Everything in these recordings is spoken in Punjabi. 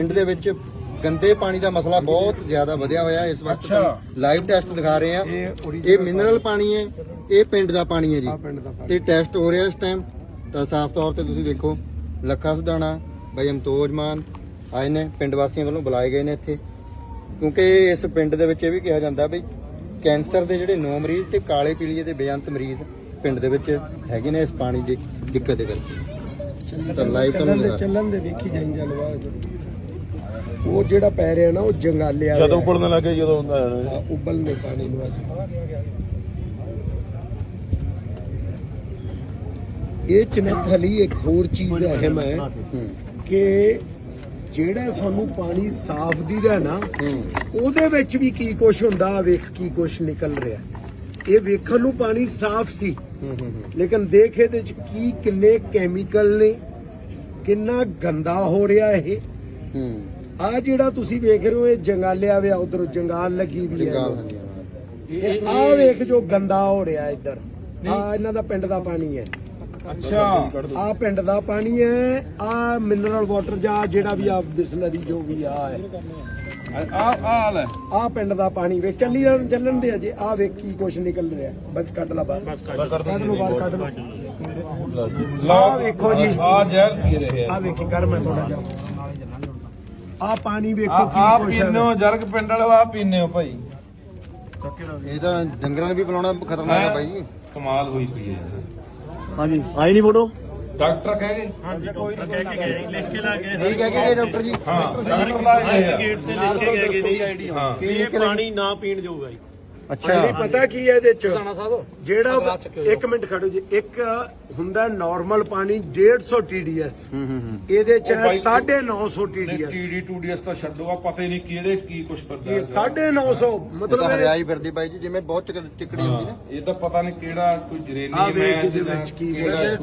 ਪਿੰਡ ਦੇ ਵਿੱਚ ਗੰਦੇ ਪਾਣੀ ਦਾ ਮਸਲਾ ਬਹੁਤ ਜ਼ਿਆਦਾ ਵਧਿਆ ਹੋਇਆ ਇਸ ਵਕਤ ਲਾਈਵ ਟੈਸਟ ਦਿਖਾ ਰਹੇ ਆ ਇਹ ਮਿਨਰਲ ਪਾਣੀ ਹੈ। ਇਹ ਪਿੰਡ ਦਾ ਪਾਣੀ ਹੈ ਜੀ। ਤੇ ਟੈਸਟ ਹੋ ਰਿਹਾ ਇਸ ਟਾਈਮ ਤਾਂ ਸਾਫ਼ ਤੌਰ ਤੇ ਤੁਸੀਂ ਦੇਖੋ ਲੱਖਾ ਸੁਧਾਣਾ ਬਾਈ ਅਮਤੋਜ ਮਾਨ ਆਏ ਨੇ ਪਿੰਡ ਵਾਸੀਆਂ ਵੱਲੋਂ ਬੁਲਾਏ ਗਏ ਨੇ ਇੱਥੇ। ਕਿਉਂਕਿ ਇਸ ਪਿੰਡ ਦੇ ਵਿੱਚ ਇਹ ਵੀ ਕਿਹਾ ਜਾਂਦਾ ਵੀ ਕੈਂਸਰ ਦੇ ਜਿਹੜੇ 9 ਮਰੀਜ਼ ਤੇ ਕਾਲੇ ਪੀਲੀਏ ਦੇ ਬੇਅੰਤ ਮਰੀਜ਼ ਪਿੰਡ ਦੇ ਵਿੱਚ ਹੈਗੇ ਨੇ ਇਸ ਪਾਣੀ ਦੀ ਦਿੱਕਤ ਦੇ ਕਰਕੇ। ਚੱਲਣ ਦੇ ਵੇਖੀ ਜਾਈਂ ਜਲਵਾ ਉਹ ਜਿਹੜਾ ਪੈ ਰਿਹਾ ਨਾ ਉਹ ਜੰਗਾਲਿਆ ਜਦੋਂ ਹੋਇਆ। ਉਬਲਣ ਲੱਗੇ ਜਦੋਂ ਹੁੰਦਾ ਹੈ ਨਾ। ਹਾਂ, ਉਬਲਨੇ ਪਾਣੀ ਨੂੰ ਅੱਜ ਇਹ ਚ ਨਾ ਥਲੀ ਇੱਕ ਹੋਰ ਚੀਜ਼ ਅਹਿਮ ਹੈ ਕਿ ਜਿਹੜਾ ਸਾਨੂੰ ਪਾਣੀ ਸਾਫ਼ ਦੀਦਾ ਨਾ ਉਹਦੇ ਵਿੱਚ ਵੀ ਕੀ ਕੁਛ ਹੁੰਦਾ ਵੇਖ ਕੀ ਕੁਛ ਨਿਕਲ ਰਿਹਾ ਇਹ ਵੇਖਣ ਨੂੰ ਪਾਣੀ ਸਾਫ਼ ਸੀ। ਲੇਕਿਨ ਦੇਖ ਇਹਦੇ ਚ ਕੀ ਕਿੰਨੇ ਕੈਮੀਕਲ ਨੇ ਕਿੰਨਾ ਗੰਦਾ ਹੋ ਰਿਹਾ ਇਹ ਹੂੰ ਆ ਜਿਹੜਾ ਤੁਸੀਂ ਵੇਖ ਰਹੇ ਹੋ ਇਹ ਜੰਗਾਲਿਆ ਵਿਆ ਉਧਰ ਜੰਗਾਲ ਲੱਗੀ ਵੀ ਹੈ ਹਾਂ। ਆ ਵੇਖ ਜੋ ਗੰਦਾ ਹੋ ਰਿਹਾ ਇੱਧਰ। ਆ ਇਹਨਾਂ ਦਾ ਪਿੰਡ ਦਾ ਪਾਣੀ ਹੈ। ਅੱਛਾ। ਆ ਪਿੰਡ ਦਾ ਪਾਣੀ ਹੈ ਆ ਮਿਨਰਲ ਵਾਟਰ ਜਾਂ ਜਿਹੜਾ ਵੀ ਆ ਬਿਸਲਰੀ ਜੋ ਵੀ ਆ ਹੈ। ਆ ਆ ਲੈ ਆ ਪਿੰਡ ਦਾ ਪਾਣੀ ਵੇਖ ਚੱਲੀ ਜਾਣ- ਚੱਲਣ ਦੇ ਅਜੇ ਆ ਵੇਖ ਕੀ ਕੁਛ ਨਿਕਲ ਰਿਹਾ। ਬਸ ਕੱਢ ਲਾ ਬਾਹਰ। ਕੱਢ ਲੋ ਬਾਹਰ ਕੱਢ ਲੋ ਲਓ ਵੇਖੋ ਜੀ। ਆ ਜ਼ਹਿਰ ਪੀ ਰਹੇ ਆ। ਆ ਵੇਖੀ ਕਰ ਮੈਂ ਥੋੜਾ ਜਿਹਾ। ਆ ਪਾਣੀ ਵੇਖੋ ਆ ਕੀ ਕੁਛ ਪੀਨੇ ਹੈ ਜਰਗ ਪਿੰਡ ਵਾਲੇ ਆ ਪੀਨੇ ਹੋ ਭਾਈ। ਇਹ ਤਾਂ ਡੰਗਰਾਂ ਨੂੰ ਵੀ ਪਿਲਾਉਣਾ ਖਤਰਨਾਕ ਹੈ? ਜੀ। ਕਮਾਲ ਹੋਈ ਪਈ ਹੈ। ਹਾਂਜੀ ਆਈ ਨਹੀਂ ਫੋਟੋ? ਡਾਕਟਰ ਕਹਿ ਗਏ? ਨਹੀਂ ਕਹਿ ਕੇ ਗਏ ਡਾਕਟਰ ਜੀ। ਹਾਂ ਡਾਕਟਰ ਦਾ ਇਹ ਹੈ ਗੇਟ ਤੇ ਲਿਖੇ ਗਏ ਜੀ। ਹਾਂ। ਕਿ ਇਹ ਪਾਣੀ ਨਾ ਪੀਣ ਹੈ ਜੀ। ਅੱਛਾ। ਨਹੀਂ ਪਤਾ ਕੀ ਹੈ ਇਹਦੇ ਚ? ਜਿਹੜਾ ਇੱਕ ਮਿੰਟ ਖੜੋ ਜੀ। ਇੱਕ ਹੁੰਦਾ ਨਾਰਮਲ ਪਾਣੀ 150 TDS ਹੂੰ ਹੂੰ ਹੂੰ। ਇਹਦੇ ਚ ਉਹ ਬਾਈ- 950 TDS ਟੀਡੀ ਟੂਡੀਐਸ ਤਾਂ ਛੱਡੋ ਆ ਪਤਾ ਹੀ ਨਹੀਂ ਕਿਹੜੇ ਕੀ ਕੁਛ ਕਰਦਾ ਇਹ 950 ਇਹ ਮਤਲਬ ਇਹ- ਹਰਿਆਈ ਫਿਰਦੀ ਬਾਈ ਜੀ ਜਿਵੇਂ ਬਹੁਤ ਚਿਕ- ਚਿਕੜੀ ਹੁੰਦੀ ਨਾ। ਇਹ ਤਾਂ ਪਤਾ ਨਹੀਂ ਕਿਹੜਾ ਕੋਈ ਵੇਖ ਹੈ ਇਹਦੇ ਵਿੱਚ ਕੀ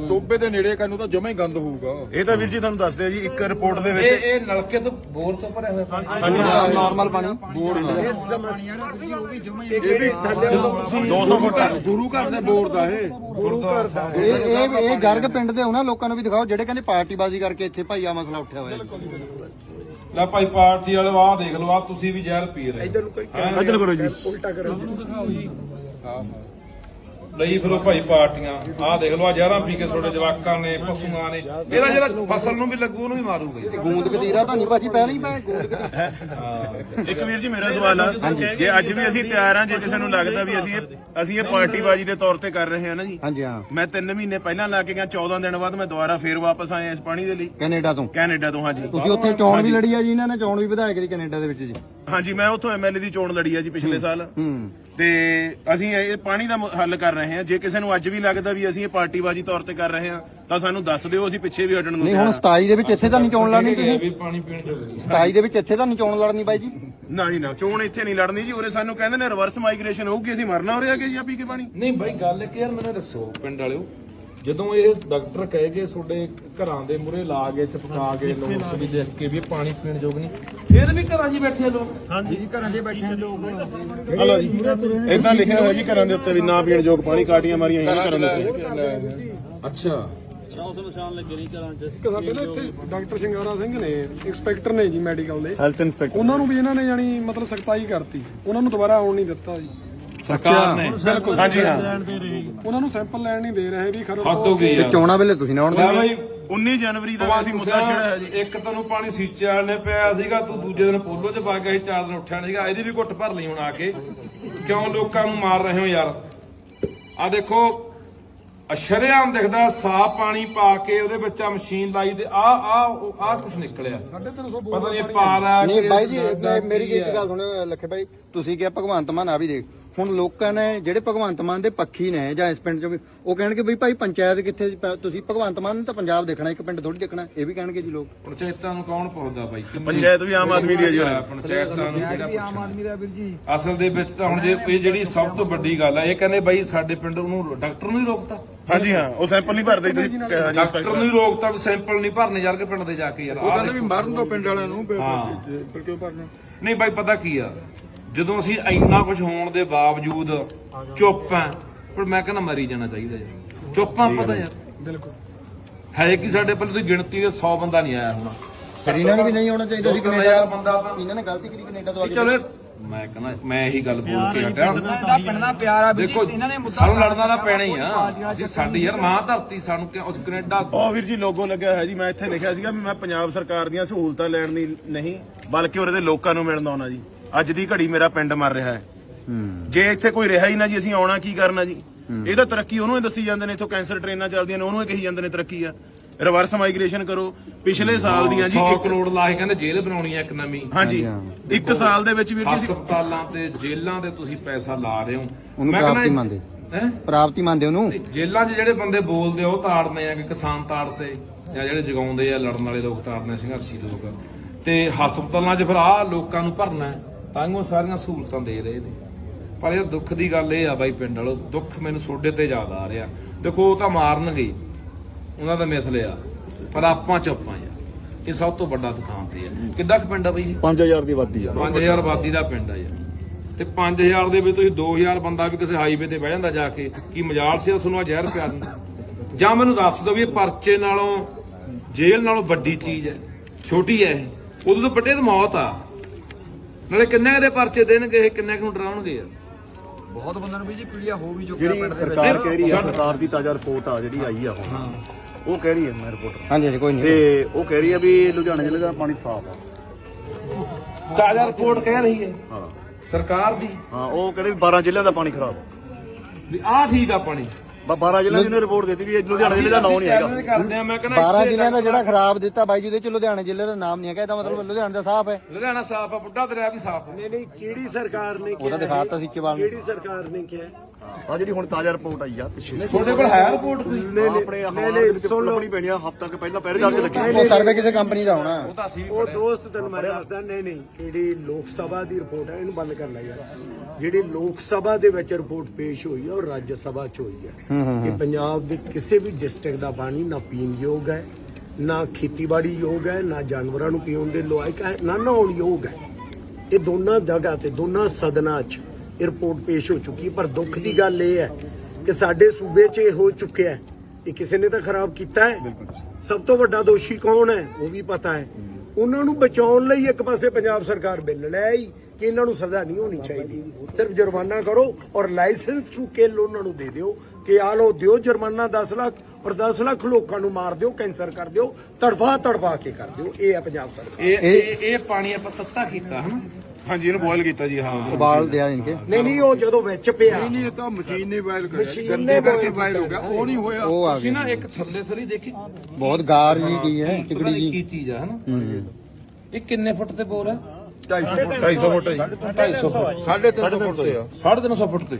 ਟੋਬੇ ਦੇ ਨੇੜੇ ਕਾਨੂੰ ਤਾਂ ਜਮਾ ਹੀ ਗੰਦ ਹੋਊਗਾ। ਇਹ ਤਾਂ ਵੀਰ ਜੀ ਤੁਹਾਨੂੰ ਦੱਸਦੇ ਆ ਜੀ ਇੱਕ ਰਿਪੋਰਟ ਦੇ ਇਹ ਇਹ ਨਲਕੇ ਤੋਂ ਬੋਰ ਤੋਂ ਭਰਿਆ ਹੋਇਆ ਪਾਣੀ। ਨਾਰਮਲ ਪਾਣੀ। ਇਸ ਸਮੱਸਿਆ ਇਹ ਵੀ ਥੱਲੇ 200 ਫੁੱਟ ਗੁਰੂ ਘਰ ਦੇ ਬੋਰ ਦਾ ਇਹ। ਗੁਰੂ ਘਰ ਦਾ ਹੈ। ਇਹ ਇਹ ਇਹ ਗਰਗ ਪਿੰਡ ਦੇ ਉਹਨਾਂ ਲੋਕਾਂ ਨੂੰ ਵੀ ਦਿਖਾਓ ਜਿਹੜੇ ਕਹਿੰਦੇ ਪਾਰਟੀਬਾਜ਼ੀ ਕਰਕੇ ਇੱਥੇ ਭਾਈ ਆ ਮਸਲਾ ਉੱਠਿਆ ਹੋਇਆ ਜੀ। ਲੈ ਭਾਈ ਪਾਰਟੀ ਵਾਲੇ ਆ ਦੇਖ ਲਓ ਆ ਤੁਸੀਂ ਵੀ ਜ਼ਹਿਰ ਪੀ ਰਹੇ ਇੱਧਰ ਨੂੰ ਕੋਈ ਇੱਧਰ ਕਰੋ ਜੀ। ਉਲਟਾ ਕਰੋ। ਜੀ ਲਈ ਫਿਰੋ ਭਾਈ ਪਾਰਟੀਆਂ। ਆ ਦੇਖ ਲਓ ਆ ਜ਼ਹਿਰਾਂ ਪੀ ਕੇ ਤੁਹਾਡੇ ਜਵਾਕਾਂ ਨੇ ਪਸ਼ੂਆਂ ਨੇ। ਇਹਦਾ ਜਿਹੜਾ ਫਸਲ ਨੂੰ ਵੀ ਲੱਗੂ ਉਹਨੂੰ ਵੀ ਮਾਰੂਗਾ ਜੀ। ਗੂੰਦ ਕਤੀਰਾ ਤਾਂ ਨਹੀਂ ਭਾਜੀ ਪਹਿਲਾਂ ਹੀ ਪੈ ਗੂੰਦ ਕਤੀਰਾ। ਇੱਕ ਵੀਰ ਜੀ ਮੇਰਾ ਸਵਾਲ ਆ। ਜੇ ਅੱਜ ਵੀ ਅਸੀਂ ਤਿਆਰ ਆ ਜੇ ਕਿਸੇ ਨੂੰ ਲੱਗਦਾ ਵੀ ਅਸੀਂ ਇਹ ਅਸੀਂ ਇਹ ਪਾਰਟੀਬਾਜ਼ੀ ਦੇ ਤੌਰ ਤੇ ਕਰ ਰਹੇ ਹਾਂ ਨਾ ਜੀ। ਹਾਂਜੀ ਹਾਂ। ਮੈਂ 3 ਮਹੀਨੇ ਪਹਿਲਾਂ ਲਾ ਕੇ ਗਿਆ 14 ਦਿਨ ਬਾਅਦ ਮੈਂ ਦੁਬਾਰਾ ਫੇਰ ਵਾਪਸ ਆਇਆ ਇਸ ਪਾਣੀ ਦੇ ਲਈ। ਕੈਨੇਡਾ ਤੋਂ। ਕੈਨੇਡਾ ਤੋਂ ਹਾਂਜੀ। ਤੁਸੀਂ ਉੱਥੇ ਚੋਣ ਵੀ ਲੜੀ ਆ ਜੀ ਇਹਨਾਂ ਨੇ ਚੋਣ ਵੀ ਵਿਧਾਇਕ ਦੀ ਕੈਨੇਡਾ ਦੇ ਵਿੱਚ ਜੀ। ਹਾਂਜੀ ਮੈਂ ਉੱਥੋਂ ਐਮਐਲਏ ਦੀ ਚੋਣ ਲੜੀ ਆ ਜੀ ਪਿਛਲੇ ਸਾਲ। ਹੂੰ। ਤੇ ਅਸੀਂ ਇਹ ਪਾਣੀ ਦਾ ਮ- ਹੱਲ ਕਰ ਰਹੇ ਹਾਂ। ਜੇ ਕਿਸੇ ਨੂੰ ਅੱਜ ਵੀ ਲੱਗਦਾ ਵੀ ਅਸੀਂ ਇਹ ਪਾਰਟੀਬਾਜ਼ੀ ਤੌਰ ਤੇ ਕਰ ਰਹੇ ਹਾਂ ਤਾਂ ਸਾਨੂੰ ਦੱਸ ਦਿਓ ਅਸੀਂ ਪਿੱਛੇ ਵੀ ਹਟਣ ਨੂੰ ਨਹੀਂ ਤਿਆਰ ਹੁਣ ਹਾਂ। 27 ਦੇ ਵਿੱਚ ਇੱਥੇ ਤਾਂ ਨਹੀਂ ਚੋਣ ਲੜਨੀ ਤੁਸੀਂ? ਵੀ ਪਾਣੀ ਪੀਣ ਜੋਗੇ 27 ਦੇ ਵਿੱਚ ਇੱਥੇ ਤਾਂ ਨਹੀਂ ਚੋਣ ਲੜਨੀ ਬਾਈ ਜੀ? ਨਹੀਂ ਨਾ ਚੋਣ ਇੱਥੇ ਨਹੀਂ ਲੜਨੀ ਜੀ। ਉਰੇ ਸਾਨੂੰ ਕਹਿੰਦੇ ਨੇ ਰਿਵਰਸ ਮਾਈਗ੍ਰੇਸ਼ਨ ਹੋਊਗੀ ਅਸੀਂ ਮਰਨਾ ਉਰੇ ਆ ਕੇ ਜੀ ਆ ਪੀ ਕੇ ਪਾਣੀ। ਨਹੀਂ ਬਾਈ ਗੱਲ ਕਿ ਯਾਰ ਮੈਨੂੰ ਦੱਸੋ ਪਿੰਡ ਵਾਲਿਓ ਜਦੋਂ ਇਹ ਡਾਕਟਰ ਕਹੇ ਕਿ ਤੁਹਾਡੇ ਘਰਾਂ ਦੇ ਮੂਰੇ ਲਾ ਕੇ ਚਪਕਾ ਕੇ ਨੋਟਸ ਵੀ ਦੇਖ ਕੇ ਵੀ ਇਹ ਪਾਣੀ ਪੀਣ ਯੋਗ ਨਹੀਂ। ਫਿਰ ਵੀ ਘਰਾਂ 'ਚ ਹੀ ਬੈਠੇ ਆ ਲੋਕ। ਹਲੋ ਜੀ। ਇਦਾਂ ਲਿਖਿਆ ਹੋਇਆ ਜੀ ਘਰਾਂ ਦੇ ਉੱਤੇ ਵੀ ਨਾ ਪੀਣ ਯੋਗ ਪਾਣੀ ਕਾਟੀਆਂ ਮਾਰੀਆਂ ਹੋਈਆਂ ਘਰਾਂ ਦੇ ਉੱਤੇ। ਅੱਛਾ। ਇੱਕ ਸਾਡੇ ਨਾ ਇੱਥੇ ਡਾਕਟਰ ਸਿੰਘਾਰਾ ਸਿੰਘ ਨੇ ਇੰਸਪੈਕਟਰ ਨੇ ਜੀ ਮੈਡੀਕਲ ਦੇ। ਹੈਲਥ ਇਨਸਪੈਕਟਰ ਉਹਨਾਂ ਨੂੰ ਵੀ ਇਹਨਾਂ ਨੇ ਜਾਨੀ ਮਤਲਬ ਸਖਤਾਈ ਕਰਤੀ। ਉਹਨਾਂ ਨੂੰ ਦੁਬਾਰਾ ਆਉਣ ਨਹੀਂ ਦਿੱਤਾ ਜੀ। ਸਰਕਾਰ ਨੇ। ਬਿਲਕੁਲ। ਹਾਂਜੀ ਹਾਂ। ਉਹਨਾਂ ਨੂੰ ਸੈਂਪਲ ਲੈਣ ਨਹੀਂ ਦੇ ਰਹੇ ਵੀ ਖਰੋ ਹੱਦ ਹੋ ਗਈ ਤੇ ਯਾਰ ਚੋਣਾਂ ਵੇਲੇ ਤੁਸੀਂ ਨਾ ਆਉਣ ਲੈ ਬਾਈ 19 ਜਨਵਰੀ ਦਾ ਅਸੀਂ ਮੁੱਦਾ ਛੇੜਿਆ ਹੈ ਜੀ। ਇੱਕ ਤੈਨੂੰ ਪਾਣੀ ਸੀਚੇ ਵਾਲੇ ਨੇ ਪਿਆ ਸੀਗਾ ਤੂੰ ਦੂਜੇ ਦਿਨ ਪੋਲੋ 'ਚ ਪਾ ਗਿਆ ਸੀ ਚਾਰ ਦਿਨ ਉੱਠਿਆ ਨਹੀਂ ਸੀਗਾ। ਇਹਦੀ ਵੀ ਘੁੱਟ ਭਰ ਲਈ ਹੁਣ ਆ ਕੇ। ਕਿਉਂ ਲੋਕਾਂ ਨੂੰ ਮਾਰ ਰਹੇ ਹੋ ਯਾਰ? ਆ ਦੇਖੋ ਅਸ਼ਰਿਆਮ ਦਿਖਦਾ ਸਾਫ਼ ਪਾਣੀ ਪਾ ਕੇ ਉਹਦੇ ਵਿੱਚ ਆ ਮਸ਼ੀਨ ਲਾਈ ਤੇ ਆ ਆ ਆ ਕੁਝ ਨਿਕਲਿਆ। 350 ਪਤਾ ਨਹੀਂ ਪਾ ਰਿਹਾ ਨਹੀਂ ਕਿ ਬਾਈ ਜੀ ਮੈਂ- ਮੇਰੀ ਇੱਕ। ਗੱਲ ਸੁਣੋ ਲੱਖੇ ਬਾਈ ਤੁਸੀਂ ਕਿਹਾ ਭਗਵੰਤ ਮਾਨ ਆ ਵੀ ਦੇਖ ਹੁਣ ਲੋਕਾਂ ਨੇ ਜਿਹੜੇ ਭਗਵੰਤ ਮਾਨ ਦੇ ਪੱਖੀ ਨੇ ਜਾਂ ਇਸ ਪਿੰਡ ਚੋਂ ਵੀ ਉਹ ਕਹਿਣਗੇ ਬਈ ਭਾਈ ਪੰਚਾਇਤ ਕਿੱਥੇ ਪ- ਤੁਸੀਂ ਭਗਵੰਤ ਮਾਨ ਨੂੰ ਤਾਂ ਪੰਜਾਬ ਦੇਖਣਾ ਇੱਕ ਪਿੰਡ ਥੋੜੀ ਦੇਖਣਾ ਇਹ ਵੀ ਕਹਿਣਗੇ ਜੀ ਲੋਕ। ਪੰਚਾਇਤਾਂ ਨੂੰ ਕੌਣ ਪੁੱਛਦਾ ਬਾਈ? ਪੰਚਾਇਤ ਵੀ ਆਮ ਆਦਮੀ ਦੀ ਹੈ ਜੀ ਉਰੇ। ਪੰਚਾਇਤਾਂ ਨੂੰ ਕਿਹੜਾ ਪੁੱਛਣਾ ਅਸਲ ਦੇ ਵਿੱਚ ਤਾਂ ਹੁਣ ਜੇ ਇਹ ਜਿਹੜੀ ਸਭ ਤੋਂ ਵੱਡੀ ਗੱਲ ਆ ਇਹ ਕਹਿੰਦੇ ਬਾਈ ਸਾਡੇ ਪਿੰਡ ਨੂੰ ਡਾਕਟਰ ਨੂੰ ਹੀ ਰੋਕਤਾ। ਹਾਂਜੀ ਹਾਂ ਉਹ ਸੈਂਪਲ ਨਹੀਂ ਭਰਦੇ ਜੀ ਡਾਕਟਰ ਨੂੰ ਹੀ ਰੋਕਤਾ ਵੀ ਸੈਂਪਲ ਨਹੀਂ ਭਰਨੇ ਯਾਰ ਕੇ ਪਿੰਡ ਦੇ ਜਾ ਕੇ ਯਾਰ। ਉਹ ਕਹਿੰਦੇ ਵੀ ਮਰਨ ਤੋਂ ਪਿੰਡ ਵਾਲਿਆਂ ਨੂੰ। ਫਿਰ ਕਿਉਂ ਭਰਨਾ? ਨਹੀਂ ਬਾਈ ਪਤਾ ਕੀ ਆ ਜਦੋਂ ਅਸੀਂ ਇੰਨਾ ਕੁਝ ਹੋਣ ਦੇ ਬਾਵਜੂਦ ਚੁੱਪ ਆ ਪਰ ਮੈਂ ਕਹਿੰਦਾ ਮਰੀ ਜਾਣਾ ਚਾਹੀਦਾ ਯਾਰ। ਚੁੱਪ ਆ ਪਤਾ ਯਾਰ। ਬਿਲਕੁਲ। ਹੈ ਕਿ ਸਾਡੇ ਪੱਲੇ ਦੀ ਗਿਣਤੀ ਦੇ 100 ਬੰਦਾ ਨਹੀਂ ਆਇਆ ਹੁਣ। ਫਿਰ ਇਹਨਾਂ ਨੂੰ ਵੀ ਨਹੀਂ ਆਉਣਾ ਚਾਹੀਦਾ ਸੀ ਕੈਨੇਡਾ ਬੰਦਾ ਤਾਂ ਇਹਨਾਂ ਨੇ ਗਲਤੀ ਕਰੀ ਕੈਨੇਡਾ ਤੋਂ ਆ ਕੇ। ਚਲੋ ਮੈਂ ਕਹਿੰਦਾ ਮੈਂ ਇਹੀ ਗੱਲ ਬੋਲ ਕੇ ਹਟਿਆ। ਦਾ ਪਿੰਡ ਦਾ ਪਿਆਰ ਆ ਵੀ ਦੇਖੋ ਇਹਨਾਂ ਨੇ ਮੁੱਦਾ ਸਾਨੂੰ ਲੜਨਾ ਤਾਂ ਪੈਣਾ ਹੀ ਆ। ਅਸੀਂ ਸਾਡੀ ਯਾਰ ਮਾਂ ਧਰਤੀ ਸਾਨੂੰ ਕਿ ਉਸ ਕੈਨੇਡਾ ਉਹ ਵੀਰ ਜੀ ਲੋਗੋ ਲੱਗਿਆ ਹੋਇਆ ਜੀ ਮੈਂ ਇੱਥੇ ਲਿਖਿਆ ਸੀਗਾ ਵੀ ਮੈਂ ਪੰਜਾਬ ਸਰਕਾਰ ਦੀਆਂ ਸਹੂਲਤਾਂ ਲੈਣ ਦੀ ਨਹੀਂ ਬਲਕਿ ਉਹਦੇ ਲੋਕਾਂ ਨੂੰ ਮਿਲਣ ਆਉਣਾ ਜੀ। ਅੱਜ ਦੀ ਘੜੀ ਮੇਰਾ ਪਿੰਡ ਮਰ ਰਿਹਾ ਹੈ। ਜੇ ਇੱਥੇ ਕੋਈ ਰਿਹਾ ਹੀ ਨਾ ਜੀ ਅਸੀਂ ਆਉਣਾ ਕੀ ਕਰਨਾ ਜੀ? ਇਹ ਤਾਂ ਤਰੱਕੀ ਉਹਨੂੰ ਹੀ ਦੱਸੀ ਜਾਂਦੇ ਨੇ ਇੱਥੋਂ ਕੈਂਸਰ ਟ੍ਰੇਨਾਂ ਚੱਲਦੀਆਂ ਨੇ ਉਹਨੂੰ ਹੀ ਕਹੀ ਜਾਂਦੇ ਨੇ ਤਰੱਕੀ ਆ। ਰਿਵਰਸ ਮਾਈਗ੍ਰੇਸ਼ਨ ਕਰੋ। ਪਿਛਲੇ ਸਾਲ ਦੀਆਂ ਜੀ 100 ਇੱਕ ਕਰੋੜ ਲਾ ਕੇ ਕਹਿੰਦੇ ਜੇਲ੍ਹ ਬਣਾਉਣੀ ਹੈ ਇੱਕ ਨਵੀਂ। ਹਾਂਜੀ। ਇੱਕ ਸਾਲ ਦੇ ਵਿੱਚ ਵੀਰ ਜੀ ਹਸਪਤਾਲਾਂ ਤੇ ਜੇਲ੍ਹਾਂ ਤੇ ਤੁਸੀਂ ਪੈਸਾ ਲਾ ਰਹੇ ਹੋ। ਉਹਨੂੰ ਮੈਂ ਕਹਿੰਦਾ ਪ੍ਰਾਪਤੀ ਮੰਨਦੇ। ਹੈਂ? ਪ੍ਰਾਪਤੀ ਮੰਨਦੇ ਉਹਨੂੰ। ਜੇਲ੍ਹਾਂ 'ਚ ਜਿਹੜੇ ਬੰਦੇ ਬੋਲਦੇ ਆ ਉਹ ਤਾੜਨੇ ਆ ਕਿ ਕਿਸਾਨ ਤਾੜਦੇ ਜਾਂ ਜਿਹੜੇ ਜਗਾਉਂਦੇ ਆ ਲੜਨ ਵਾਲੇ ਲੋਕ ਤਾੜਨੇ ਆ, ਸੰਘਰਸ਼ੀ ਲੋਕ। ਤੇ ਹਸਪਤਾਲਾਂ 'ਚ ਫਿਰ ਆ ਲੋਕਾਂ ਨੂੰ ਭਰਨਾ ਹੈ, ਤਾਂ ਉਹ ਸਾਰੀਆਂ ਸਹੂਲਤਾਂ ਦੇ ਰਹੇ ਨੇ। ਪਰ ਇਹ ਦੁੱਖ ਦੀ ਗੱਲ ਇਹ ਆ ਬਾਈ ਪਿੰਡ ਵਾਲੋ ਦੁੱਖ ਮੈਨੂੰ ਤੁਹਾਡੇ ਤੇ ਯਾਦ ਆ ਰਿਹਾ। ਦੇਖੋ ਉਹ ਤਾਂ ਮਾਰਨਗੇ। ਉਹਨਾਂ ਦਾ ਮਿਸਲੇ ਆ ਪਰ ਆਪਾਂ ਚੁੱਪ ਆ ਯਾਰ। ਇਹ ਸਭ ਤੋਂ ਵੱਡਾ ਦੁਕਾਨ ਤੇ ਆ। ਕਿੱਡਾ ਕੁ ਪਿੰਡ ਆ ਬਈ? ਇਹ? 5000 ਦੀ ਵਾਦੀ ਆ। 5000 ਆਬਾਦੀ ਦਾ ਪਿੰਡ ਆ ਯਾਰ। ਤੇ 5000 ਦੇ ਵਿੱਚ ਤੁਸੀਂ 2000 ਬੰਦਾ ਵੀ ਕਿਸੇ ਹਾਈਵੇ ਤੇ ਬਹਿ ਜਾਂਦਾ ਜਾ ਕੇ ਕੀ ਮਜਾਲ ਸੀ ਤੁਹਾਨੂੰ ਆ ਜ਼ਹਿਰ ਪਿਆ ਦਿੰਦਾ ਜਾਂ ਮੈਨੂੰ ਦੱਸ ਦਿਓ ਵੀ ਇਹ ਪਰਚੇ ਨਾਲੋਂ ਜੇਲ੍ਹ ਨਾਲੋਂ ਵੱਡੀ ਚੀਜ਼ ਹੈ। ਛੋਟੀ ਹੈ ਇਹ। ਉਦੋਂ ਤੋਂ ਵੱਡੇ ਤਾਂ ਮੌਤ ਆ। ਨਾਲੇ ਕਿੰਨੇ ਕੁ ਦੇ ਪਰਚੇ ਦੇਣਗੇ ਇਹ ਕਿੰਨੇ ਕੁ ਨੂੰ ਡਰਾਉਣਗੇ ਯਾਰ? ਬਹੁਤ ਬੰਦਿਆਂ ਨੂੰ ਵੀ ਜੀ ਪੀੜੀਆ ਹੋ ਵੀ ਚੁੱਕਿਆ ਜਿਹੜੀ ਪਿੰਡ ਦੇ ਵਿੱਚ। ਸਰਕਾਰ ਕਹਿ ਰਹੀ ਆ ਸਰਕਾਰ ਦੀ ਤਾਜ਼ਾ ਰਿਪੋਰਟ ਆ ਜਿਹੜੀ ਆਈ ਆ ਹੁਣ। ਉਹ ਕਹਿ ਰਹੀ ਹੈ ਮੈਂ ਰਿਪੋਰਟ। ਹਾਂਜੀ ਹਾਂਜੀ ਕੋਈ ਨਹੀਂ। ਤੇ ਉਹ ਕਹਿ ਰਹੀ ਆ ਵੀ ਲੁਧਿਆਣਾ ਜ਼ਿਲ੍ਹੇ ਦਾ ਪਾਣੀ ਸਾਫ਼ ਆ। ਤਾਜ਼ਾ ਰਿਪੋਰਟ ਕਹਿ ਰਹੀ ਹੈ। ਹਾਂ। ਸਰਕਾਰ ਦੀ। ਹਾਂ ਉਹ ਕਹਿੰਦੇ ਵੀ 12 ਜ਼ਿਲ੍ਹਿਆਂ ਦਾ ਪਾਣੀ ਖਰਾਬ ਆ। ਵੀ ਆਹ ਠੀਕ ਆ ਪਾਣੀ। 12 ਜ਼ਿਲ੍ਹਿਆਂ ਦੀ ਨੇ ਰਿਪੋਰਟ ਦਿੱਤੀ ਵੀ ਇਹ ਲੁਧਿਆਣਾ ਜ਼ਿਲ੍ਹੇ ਦਾ ਨਾਮ ਨਹੀਂ ਹੈਗਾ। ਕਰਦੇ ਆ ਮੈਂ ਕਹਿੰਦਾ 12 ਜ਼ਿਲ੍ਹਿਆਂ ਦਾ ਜਿਹੜਾ ਖਰਾਬ ਦਿੱਤਾ ਬਾਈ ਜੀ ਦੇ ਚ ਲੁਧਿਆਣਾ ਜ਼ਿਲ੍ਹੇ ਦਾ ਨਾਮ ਨਹੀਂ ਹੈਗਾ ਇਹਦਾ ਮਤਲਬ ਲੁਧਿਆਣਾ ਦਾ ਸਾਫ਼ ਹੈ। ਲੁਧਿਆਣਾ ਸਾਫ਼ ਆ ਬੁੱਢਾ ਦਰਿਆ ਵੀ ਸਾਫ਼ ਨਹੀਂ ਨਹੀਂ ਕਿਹੜੀ ਸਰਕਾਰ ਨੇ ਉਹਦਾ ਦਿਖਾਤਾ ਸੀ ਚਵਾਲ ਨੂੰ। ਕਿਹੜੀ ਸਰਕਾਰ ਨੇ ਕਿਹਾ? ਆ ਜਿਹੜੀ ਹੁਣ ਤਾਜ਼ਾ ਰਿਪੋਰਟ ਆਈ ਆ ਪਿੱਛੇ। ਤੁਹਾਡੇ ਕੋਲ ਹੈ ਰਿਪੋਰਟ ਕੋਈ ਆਪਣੇ ਹਵਾਲੇ ਦੇ ਵਿੱਚ ਲੱਭਣੀ ਪੈਣੀ ਆ ਹਫਤਾ ਕੇ ਪਹਿਲਾਂ ਪਹਿਰੇਦਾਰ ਚ ਲੱਗੀ ਉਹ ਸਰਵੇ ਕਿਸੇ ਕੰਪਨੀ ਦਾ ਹੋਣਾ। ਉਹ ਦੋਸਤ ਤੈਨੂੰ ਮੈਂ ਦੱਸਦਾ ਨਹੀਂ ਨਹੀਂ ਕਿਹੜੀ ਲੋਕ ਸਭਾ ਦੀ ਰਿਪੋਰਟ ਹੈ ਇਹਨੂੰ ਬੰਦ ਕਰ ਲੈ ਯਾਰ। ਜਿਹੜੀ ਲੋਕ ਸਭਾ ਦੇ ਵਿੱਚ ਰਿਪੋਰਟ ਪੇਸ਼ ਹੋਈ ਹੈ ਉਹ ਰਾਜ ਸਭਾ ਚ ਹੋਈ ਹੈ। ਕਿ ਪੰਜਾਬ ਦੇ ਕਿਸੇ ਵੀ ਡਿਸਟ੍ਰਿਕਟ ਦਾ ਪਾਣੀ ਨਾ ਪੀਣ ਯੋਗ ਹੈ ਨਾ ਖੇਤੀਬਾੜੀ ਯੋਗ ਹੈ ਨਾ ਜਾਨਵਰਾਂ ਨੂੰ ਪੀਉਣ ਦੇ ਲਾਇਕ ਹੈ ਨਾ ਨਹਾਉਣ ਯੋਗ ਹੈ। ਇਹ ਦੋਨਾਂ ਜਗ੍ਹਾ ਤੇ ਦੋਨਾਂ ਸਦਨਾਂ 'ਚ ਇਹ ਰਿਪੋਰਟ ਪੇਸ਼ ਹੋ ਚੁੱਕੀ। ਪਰ ਦੁੱਖ ਦੀ ਗੱਲ ਇਹ ਹੈ ਕਿ ਸਾਡੇ ਸੂਬੇ 'ਚ ਇਹ ਹੋ ਚੁੱਕਿਆ ਹੈ ਇਹ ਕਿਸੇ ਨੇ ਤਾਂ ਖਰਾਬ ਕੀਤਾ ਹੈ। ਸਭ ਤੋਂ ਵੱਡਾ ਦੋਸ਼ੀ ਕੌਣ ਹੈ ਉਹ ਵੀ ਪਤਾ ਹੈ। ਉਹਨਾਂ ਨੂੰ ਬਚਾਉਣ ਲਈ ਇੱਕ ਪਾਸੇ ਪੰਜਾਬ ਸਰਕਾਰ ਬਿੱਲ ਲੈ ਆਈ ਕਿ ਇਹਨਾਂ ਨੂੰ ਸਜ਼ਾ ਨਹੀਂ ਹੋਣੀ ਚਾਹੀਦੀ। ਸਿਰਫ ਜੁਰਮਾਨਾ ਕਰੋ ਔਰ ਲਾਇਸੈਂਸ ਟੂ ਕਿਲ ਉਹਨਾਂ ਨੂੰ ਦੇ ਦਿਓ ਕਿ ਆ ਲੋ ਦਿਓ ਜੁਰਮਾਨਾ 10 ਲੱਖ ਔਰ 10 ਲੱਖ ਲੋਕਾਂ ਨੂੰ ਮਾਰ ਦਿਓ ਕੈਂਸਰ ਕਰ ਦਿਓ ਤੜਫਾ ਤੜਫਾ ਕੇ ਕਰ ਦਿਓ। ਇਹ ਹੈ ਪੰਜਾਬ ਸਰਕਾਰ। ਇਹ ਇਹ ਇਹ ਪਾਣੀ ਆਪਾਂ ਤੱਤਾ ਕੀਤਾ ਹਨਾ? ਹਾਂਜੀ ਇਹਨੂੰ ਬੋਇਲ ਕੀਤਾ ਜੀ ਹਾਂ। ਉਬਾਲ ਦਿਆ ਇਨਕੇ ਨਹੀਂ ਨਹੀਂ ਉਹ ਜਦੋਂ ਵਿੱਚ ਪਿਆ। ਨਹੀਂ ਇਹ ਤਾਂ ਮਸ਼ੀਨ ਨੇ ਮਸ਼ੀਨ ਕਰਿਆ। ਨੇ ਗੰਦੇ ਕਰਕੇ ਵਾਇਲ ਹੋ ਗਿਆ। ਉਹ ਨਹੀਂ ਹੋਇਆ। ਉਹ ਆ ਤੁਸੀਂ ਨਾ ਇੱਕ ਥੱਲੇ ਥਲੀ ਦੇਖੀ? ਬਹੁਤ ਗਾਰ ਜੀ ਕੀ ਹੈ ਚਿਕੜੀ ਨੀ ਕੀ ਜੀ। ਚੀਜ਼ ਆ ਹਨਾ? ਇਹ ਕਿੰਨੇ ਫੁੱਟ ਤੇ ਬੋਰ ਹੈ? 250 ਫੁੱਟ। ਜੀ। 250 ਫੁੱਟ। 350 ਫੁੱਟ ਤੇ ਆ। 350 ਫੁੱਟ ਤੇ।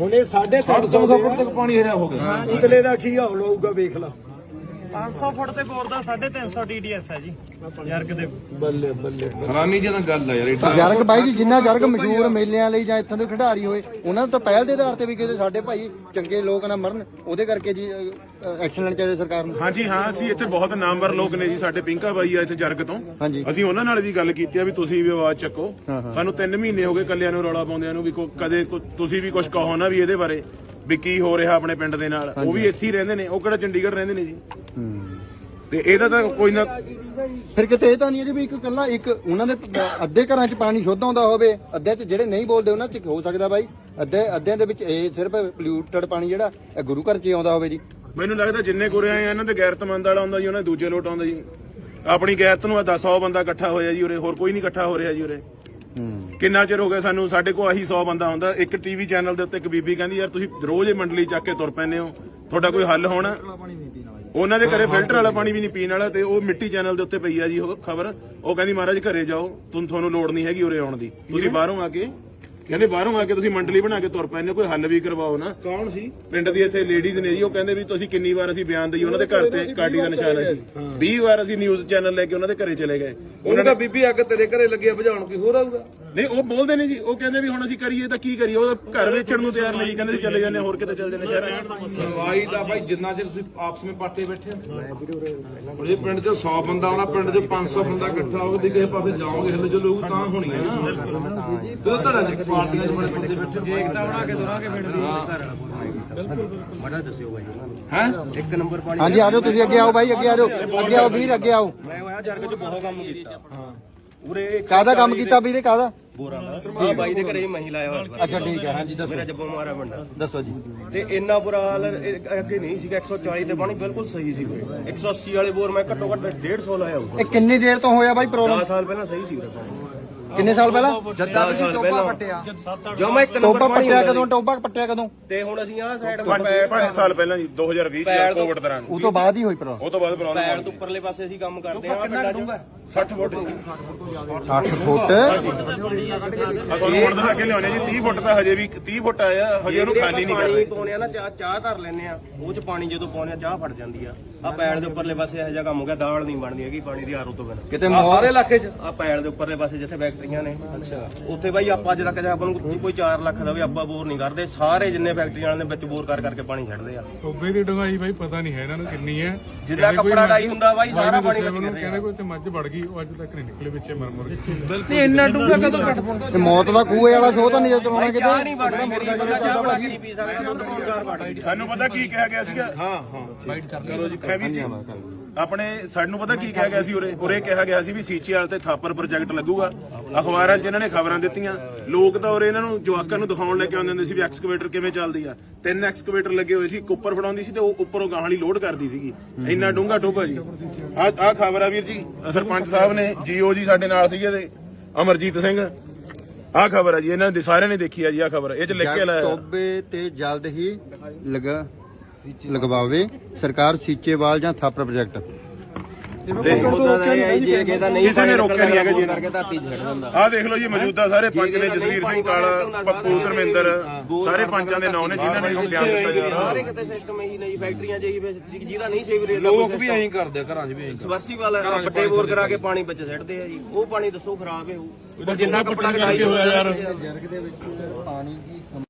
ਹੁਣ ਇਹ ਸਾਡੇ 350 ਫੁੱਟ ਤੱਕ ਪਾਣੀ ਹਰਿਆ ਹੋ ਗਿਆ। ਉਤਲੇ ਦਾ ਕੀ ਹਾਲ ਹੋਊਗਾ ਵੇਖ ਲਾ। 500 ਫੁੱਟ ਤੇ ਬੋਰ ਦਾ 350 TDS ਹੈ ਜੀ। ਯਰਗ ਦੇ। ਬੱਲੇ ਬੱਲੇ। ਹੈਰਾਨੀ ਜਿਹੀ ਤਾਂ ਗੱਲ ਆ ਯਾਰ ਇਹ ਜਰਗ ਬਾਈ ਜੀ ਜਿੰਨਾ ਜਰਗ ਮਸ਼ਹੂਰ ਮੇਲਿਆਂ ਲਈ ਜਾਂ ਇੱਥੋਂ ਦੇ ਖਿਡਾਰੀ ਹੋਏ ਉਹਨਾਂ ਨੂੰ ਤਾਂ ਪਹਿਲ ਦੇ ਆਧਾਰ ਤੇ ਵੀ ਕਿਤੇ ਸਾਡੇ ਭਾਈ ਚੰਗੇ ਲੋਕ ਨਾ ਮਰਨ ਉਹਦੇ ਕਰਕੇ ਜੀ ਐਕਸ਼ਨ ਲੈਣਾ ਚਾਹੀਦਾ ਸਰਕਾਰ ਨੂੰ। ਹਾਂਜੀ ਹਾਂ ਅਸੀਂ ਇੱਥੇ ਬਹੁਤ ਨਾਮਵਰ ਲੋਕ ਨੇ ਜੀ ਸਾਡੇ ਪਿੰਕਾ ਬਾਈ ਆ ਇੱਥੇ ਜਰਗ ਤੋਂ। ਹਾਂਜੀ। ਅਸੀਂ ਉਹਨਾਂ ਨਾਲ ਵੀ ਗੱਲ ਕੀਤੀ ਆ ਵੀ ਤੁਸੀਂ ਵੀ ਆਵਾਜ਼ ਚੱਕੋ। ਸਾਨੂੰ 3 ਮਹੀਨੇ ਹੋ ਗਏ ਕੱਲਿਆਂ ਨੂੰ ਰੌਲਾ ਪਾਉਂਦਿਆਂ ਨੂੰ ਵੀ ਕੋ- ਕਦੇ ਕੋ- ਤੁਸੀਂ ਵੀ ਕੁਝ ਕਹੋ ਨਾ ਵੀ ਇਹਦੇ ਬਾਰੇ। ਵੀ ਕੀ ਹੋ ਰਿਹਾ ਆਪਣੇ ਪਿੰਡ ਦੇ ਨਾਲ? ਉਹ ਵੀ ਇੱਥੇ ਹੀ ਰਹਿੰਦੇ ਨੇ। ਉਹ ਕਿਹੜਾ ਚੰਡੀਗੜ੍ਹ ਰਹਿੰਦੇ ਨੇ ਜੀ? ਤੇ ਇਹਦਾ ਤਾਂ ਕੋਈ ਨਾ ਫਿਰ ਕਿਤੇ ਇਹ ਤਾਂ ਨਹੀਂ ਹੈ ਜੀ ਵੀ ਇੱਕ ਕੱਲਾ ਇੱਕ ਉਹਨਾਂ ਦੇ ਅੱਧੇ ਘਰਾਂ 'ਚ ਪਾਣੀ ਸ਼ੁੱਧ ਆਉਂਦਾ ਹੋਵੇ ਅੱਧੇ 'ਚ ਜਿਹੜੇ ਨਹੀਂ ਬੋਲਦੇ ਉਹਨਾਂ 'ਚ ਹੋ ਸਕਦਾ ਬਾਈ। ਅੱਧੇ ਅੱਧਿਆਂ ਦੇ ਵਿੱਚ ਇਹ ਸਿਰਫ ਪੋਲਿਊਟਡ ਪਾਣੀ ਜਿਹੜਾ ਇਹ ਗੁਰੂ ਘਰ 'ਚ ਹੀ ਆਉਂਦਾ ਹੋਵੇ ਜੀ। ਮੈਨੂੰ ਲੱਗਦਾ ਜਿੰਨੇ ਗੁਰੇ ਆਏ ਆ ਇਹਨਾਂ ਦੇ ਗੈਰਤਮੰਦ ਵਾਲਾ ਆਉਂਦਾ ਜੀ ਉਹਨਾਂ ਦੇ ਦੂਜੇ ਲੋਟ ਆਉਂਦਾ ਜੀ। ਆਪਣੀ ਗੈਰਤ ਨੂੰ ਆ 100 ਬੰਦਾ ਇਕੱਠਾ ਹੋਇਆ ਜੀ ਉਰੇ ਹੋਰ ਕੋਈ ਨਹੀਂ ਇਕੱਠਾ ਹੋ ਰਿਹਾ ਜੀ ਉਰੇ। ਕਿੰਨਾ ਚਿਰ ਹੋ ਗਿਆ ਸਾਨੂੰ? ਸਾਡੇ ਕੋਲ ਆਹੀ 100 ਬੰਦਾ ਹੁੰਦਾ ਇੱਕ ਟੀਵੀ ਚੈਨਲ ਦੇ ਉੱਤੇ ਇੱਕ ਬੀਬੀ ਕਹਿੰਦੀ ਯਾਰ ਤੁਸੀਂ ਰੋਜ਼ ਇਹ ਮੰਡਲੀ ਚੱਕ ਕੇ ਤੁਰ ਪੈਂਦੇ ਹੋ। ਤੁਹਾਡਾ ਕੋਈ ਹੱਲ ਹੋਣਾ? ਉਹਨਾਂ ਦੇ ਘਰੇ ਫਿਲਟਰ ਵਾਲਾ ਪਾਣੀ ਵੀ ਨਹੀਂ ਪੀਣ ਵਾਲਾ ਤੇ ਉਹ ਮਿੱਟੀ ਚੈਨਲ ਦੇ ਉੱਤੇ ਪਈ ਆ ਜੀ ਉਹ ਖਬਰ। ਉਹ ਕਹਿੰਦੀ ਮਹਾਰਾਜ ਘਰੇ ਜਾਓ। ਤੁਹਾਨੂੰ ਤੁਹਾਨੂੰ ਲੋੜ ਨਹੀਂ ਹੈਗੀ ਉਰੇ ਆਉਣ ਦੀ। ਤੁਸੀਂ ਬਾਹਰੋਂ ਆ ਕੇ ਕਹਿੰਦੇ ਬਾਹਰੋਂ ਆ ਕੇ ਤੁਸੀਂ ਮੰਡਲੀ ਬਣਾ ਕੇ ਤੁਰ ਹੋ। ਕੋਈ ਹੱਲ ਵੀ ਕਰਵਾਓ ਨਾ। ਕੌਣ ਸੀ? ਪਿੰਡ ਦੀ ਇੱਥੇ ਲੇਡੀਜ਼ ਨੇ ਜੀ ਉਹ ਕਹਿੰਦੇ ਵੀ ਤੁਸੀਂ ਕਿੰਨੀ ਵਾਰ ਅਸੀਂ ਬਿਆਨ ਦਈਏ ਉਹਨਾਂ ਦੇ ਘਰ ਤੇ ਕਾਟੀ ਦਾ ਨਿਸ਼ਾਨ ਹੈ ਜੀ। 20 ਵਾਰ ਅਸੀਂ ਨਿਊਜ਼ ਚੈਨਲ ਲੈ ਕੇ ਉਹਨਾਂ ਦੇ ਘਰੇ ਚਲੇ ਗਏ। ਉਹਨਾਂ ਦਾ ਬੀਬੀ ਅੱਗ ਤੇਰੇ ਘਰੇ ਲੱਗਿਆ ਭਜਾਉਣ ਕੋਈ ਹੋਰ ਆਊਗਾ? ਨਹੀਂ ਉਹ ਬੋਲਦੇ ਨੇ ਜੀ। ਉਹ ਕਹਿੰਦੇ ਵੀ ਹੁਣ ਅਸੀਂ ਕਰੀਏ ਤਾਂ ਕੀ ਕਰੀਏ? ਉਹ ਤਾਂ ਘਰ ਵੇਚਣ ਨੂੰ ਤਿਆਰ ਨਹੀਂ। ਕਹਿੰਦੇ ਸੀ ਚਲੇ ਜਾਂਦੇ ਹੋਰ ਕਿਤੇ ਚਲੇ ਜਾਂਦੇ ਸ਼ਹਿਰਾਂ 'ਚ। ਸੁਣਵਾਈ ਦਾ ਭਾਈ ਜਿੰਨਾ ਚਿਰ ਤੁਸੀਂ ਆਪਸ ਵਿੱਚ ਪਾਟੇ ਬੈਠੇ ਹੋ। ਇਹ ਪਿੰਡ 'ਚ 100 ਬੰਦਾ ਆਉਣਾ ਪਿੰਡ 'ਚ 500 ਬੰਦਾ ਇਕੱਠਾ ਹੋ ਕੇ ਕਿਸੇ ਪਾਸੇ ਜਾਓਗੇ ਹਿੱਲ ਜੋ ਲੋਕ ਤਾਂ ਹੋਣੀ ਹੈ ਨਾ। ਤੇ ਤੁਹਾਡਾ ਪਾਰਟੀਆਂ ਦੇ ਬੜੇ ਬੰਦੇ ਬੈਠੇ ਜੇ ਇੱਕ ਤਾਂ ਬਣਾ ਕੇ ਦੋਰਾਂਗੇ ਪਿੰਡ ਦੀ ਬੜਾ ਦੱਸਿਓ ਬਾਈ। ਹੈ? ਇੱਕ ਨੰਬਰ ਪਾਣੀ ਹਾਂਜੀ ਆ ਜਾਓ ਤੁਸੀਂ ਅੱਗੇ ਆਓ ਬਾਈ ਅੱਗੇ ਆ ਜਾਓ। ਅੱਗੇ ਆਓ ਵੀਰ ਅੱਗੇ ਆਓ। ਮੈਂ ਹੋਇਆ ਜਰਗ ਚ ਬਹੁਤ ਕੰਮ ਕੀਤਾ। ਉਰੇ ਕਾਹਦਾ ਕੰਮ ਕੀਤਾ ਵੀਰੇ ਕਾਹਦਾ? ਬੋਰਾ ਦਾ ਆ। ਬਾਈ ਦੇ ਘਰੇ ਮੈਂ ਹੀ ਲਾਇਆ ਹੋਇਆ ਸੀ। ਅੱਛਾ ਠੀਕ ਹੈ ਹਾਂਜੀ ਦੱਸੋ। ਮੇਰਾ ਜੱਬੋ ਮਾਰਾ ਬੰਦਾ ਦੱਸੋ ਜੀ। ਤੇ ਇੰਨਾ ਬੁਰਾ ਹਾਲ ਇਹ ਅੱਗੇ ਨਹੀਂ ਸੀਗਾ 140 ਤੇ ਪਾਣੀ ਬਿਲਕੁਲ ਸਹੀ ਸੀ ਉਰੇ 180 ਵਾਲੇ ਬੋਰ ਮੈਂ ਘੱਟੋ ਘੱਟ 150 ਲਾਇਆ ਹੋਊਗਾ। ਇਹ ਕਿੰਨੀ ਦੇਰ ਤੋਂ ਹੋਇਆ ਬਾਈ ਪ੍ਰੋਬਲਮ? 10 ਸਾਲ ਪਹਿਲਾਂ ਸਹੀ ਸੀ ਉਰੇ ਪਾਣੀ ਕਿੰਨੇ ਸਾਲ ਪਹਿਲਾਂ? ਜੱਦਾ ਵੀ ਟੋਬਾ ਪੱਟਿਆ। ਜੋ ਮੈਂ ਇੱਕ ਟੋਬਾ ਨੰਬਰ ਪਾਣੀ ਪੱਟਿਆ ਹੁੰਦਾ ਕਦੋਂ? ਟੋਬਾ ਪੱਟਿਆ ਕਦੋਂ? ਤੇ ਹੁਣ ਅਸੀਂ ਆਹ ਸਾਈਡ 5 ਸਾਲ ਪਹਿਲਾਂ ਜੀ 2020 ਚ ਕੋਵਿਡ ਦੌਰਾਨ ਉਹ ਤੋਂ ਬਾਅਦ ਹੀ ਹੋਈ ਪ੍ਰੋਬਲਮ ਉਹ ਤੋਂ ਬਾਅਦ ਪੈਰ ਪ੍ਰੋਬਲਮ ਤੋਂ ਉੱਪਰਲੇ ਪਾਸੇ ਅਸੀਂ ਕੰਮ ਕਰਦੇ ਆ ਪਿੰਡਾਂ 'ਚ। 60 ਫੁੱਟ। 60 ਫੁੱਟ। ਦਿਖਾ ਕੇ ਲਿਆਉਣੇ ਜੀ 30 ਫੁੱਟ ਤਾਂ ਹਜੇ ਵੀ 30 ਫੁੱਟ ਆਇਆ ਹਜੇ ਉਹਨੂੰ ਖਾਲੀ ਨਹੀਂ ਕਰ ਪਾਣੀ ਰਹੇ ਪਾਉਣੇ ਆ ਨਾ ਚਾਹ ਚਾਹ ਧਰ ਲੈਨੇ ਆ। ਉਹ ਚ ਪਾਣੀ ਜਦੋਂ ਪਾਉਣੇ ਆ ਚਾਹ ਫਟ ਜਾਂਦੀ ਆ। ਆ ਪੈਣ ਦੇ ਉੱਪਰਲੇ ਪਾਸੇ ਇਹੋ ਜਿਹਾ ਕੰਮ ਹੋ ਗਿਆ ਦਾਲ ਨਹੀਂ ਬਣਦੀ ਹੈਗੀ ਪਾਣੀ ਦੀ ਆਰੋ ਤੋਂ ਬਿਨਾਂ। ਕਿਤੇ ਮੌਤ ਇਲਾਕੇ 'ਚ? ਆ ਪੈਣ ਦੇ ਉੱਪਰਲੇ ਪਾਸੇ ਜਿੱਥੇ ਫੈਕਟਰੀਆਂ ਨੇ। ਅੱਛਾ। ਉੱਥੇ ਬਾਈ ਆਪਾਂ ਅੱਜ ਤੱਕ ਜੇ ਆਪਾਂ ਨੂੰ ਕੋਈ 4 ਲੱਖ ਦਾ ਵੀ ਆਪਾਂ ਬੋਰ ਨਹੀਂ ਕਰਦੇ। ਸਾਰੇ ਜਿੰਨੇ ਫੈਕਟਰੀਆਂ ਵਾਲੇ ਨੇ ਵਿੱਚ ਬੋਰ ਕਰ ਕਰਕੇ ਪਾਣੀ ਛੱਡਦੇ ਆ। ਟੋਬੇ ਦੀ ਡੰਗਾਈ ਬਾਈ ਪਤਾ ਨਹੀਂ ਹੈ ਇਹਨਾਂ ਨੂੰ ਕਿੰਨੀ ਹੈ। ਜਿੰਨਾ ਕੱਪੜਾ ਡਾਈ ਹੁੰਦਾ ਬਾਈ, ਸਾਰਾ ਪਾਣੀ ਵਿੱਚ ਗਿਰ ਕਹਿੰਦੇ ਕੋਈ ਤੇ ਮੱਝ ਵੜ ਗਈ ਉਹ ਅੱਜ ਤੱਕ ਨਹੀਂ ਨਿਕਲੇ ਵਿੱਚੇ ਮਰ ਮੁਰ ਕੇ ਨਹੀਂ ਇੰਨਾ ਡੂੰਘਾ ਕਦੋਂ ਕੱਟ ਪਾਉਂਦਾ ਤੇ ਮੌਤ ਦਾ ਖੂਹੇ ਵਾਲਾ ਸ਼ੋਅ ਤਾਂ ਨਹੀਂ ਚਲਾਉਣਾ ਚਾਹ ਨਹੀਂ ਕਿਤੇ ਵੜਦੀ ਬੰਦਾ ਚਾਹ ਬਣਾ ਕੇ ਨਹੀਂ ਪੀ ਸਕਦਾ ਦੁੱਧ ਪਾਉਣ ਚਾਰ ਵੜ ਗਈ। ਸਾਨੂੰ ਪਤਾ ਕੀ ਕਿਹਾ ਗਿਆ ਸੀਗਾ? ਹਾਂ ਹਾਂ। ਕਰੋ ਜੀ ਹੈਵੀ ਜੀ। ਆਪਣੇ ਸਾਨੂੰ ਪਤਾ ਕੀ ਕਿਹਾ ਗਿਆ ਸੀ? ਉਰੇ ਉਰੇ ਕਿਹਾ ਗਿਆ ਸੀ ਵੀ ਸੀਚੀਆਰ ਤੇ ਥਾਪਰ ਪ੍ਰੋਜੈਕਟ ਲੱਗੂਗਾ। ਅਖਬਾਰਾਂ 'ਚ ਇਹਨਾਂ ਨੇ ਖਬਰਾਂ ਦਿੱਤੀਆਂ। ਲੋਕ ਤਾਂ ਉਰੇ ਇਹਨਾਂ ਨੂੰ ਜਵਾਕਾਂ ਨੂੰ ਦਿਖਾਉਣ ਲੈ ਕੇ ਆਉਂਦੇ ਹੁੰਦੇ ਸੀ ਵੀ ਐਕਸਕੇਵੇਟਰ ਕਿਵੇਂ ਚੱਲਦੀ ਆ। ਤਿੰਨ ਐਕਸਕੇਵੇਟਰ ਲੱਗੇ ਹੋਏ ਸੀ ਇੱਕ ਉੱਪਰ ਫੜਾਉਂਦੀ ਸੀ ਤੇ ਉਹ ਉੱਪਰੋਂ ਗਾਹਾਂ ਵਾਲੀ ਲੋਡ ਕਰਦੀ ਸੀਗੀ। ਇੰਨਾ ਡੂੰਘਾ ਟੋਭਾ ਜੀ। ਆ ਆ ਖਬਰ ਆ ਵੀਰ ਜੀ ਸਰਪੰਚ ਸਾਹਿਬ ਨੇ ਜੀਓ ਜੀ ਸਾਡੇ ਨਾਲ ਸੀਗੇ ਤੇ ਅਮਰਜੀਤ ਸਿੰਘ। ਆ ਖਬਰ ਆ ਜੀ ਇਹਨਾਂ ਦੇ ਸਾਰਿਆਂ ਨੇ ਦੇਖੀ ਆ ਜੀ ਆ ਖਬਰ। ਇਹ ਚ ਲਿਖ ਕੇ ਲਾਇਆ। ਟੋਬੇ ਤੇ ਜਲਦ ਹੀ ਲਗਾ। ਲਗਵਾਵੇ ਸਰਕਾਰ ਸੀਚੇਵਾਲ ਜਾਂ ਥਾਪਰ ਪ੍ਰੋਜੈਕਟ। ਕਿਸੇ ਨੇ ਰੋਕਿਆ ਨਹੀਂ ਹੈਗਾ ਜੀ। ਆਹ ਦੇਖ ਲਓ ਜੀ ਮੌਜੂਦਾ ਸਾਰੇ ਪੰਚ ਨੇ ਜਸਵੀਰ ਸਿੰਘ ਕਾਲਾ ਪੱਪੂ ਧਰਮਿੰਦਰ ਸਾਰੇ ਪੰਚਾਂ ਦੇ ਨਾਂ ਨੇ ਜਿਨ੍ਹਾਂ ਨੇ ਬਿਆਨ ਦਿੱਤਾ ਜੀ। ਸਾਰੇ ਕਿਤੇ ਸਿਸਟਮ ਇਹੀ ਨਹੀਂ ਫੈਕਟਰੀਆਂ ਜਿਹੀ ਜਿਹਦਾ ਨਹੀਂ ਸੀਵਰੇਜ ਦਾ ਲੋਕ ਵੀ ਐਂ ਕਰਦੇ ਆ ਘਰਾਂ 'ਚ ਵੀ ਐਂ ਸਵਰਸੀ ਵਾਲਾ ਵੱਡੇ ਬੋਰ ਕਰਾ ਕੇ ਪਾਣੀ ਵਿੱਚ ਸਿੱਟਦੇ ਆ ਜੀ। ਉਹ ਪਾਣੀ ਦੱਸੋ ਖਰਾਬ ਹੈ ਉਹ। ਜਿੰਨਾ ਕੱਪੜਾ ਕਢਾਈ ਹੋਇਆ ਯਾਰ। ਜਰਗ ਦੇ ਵਿੱਚ ਪਾਣੀ ਦੀ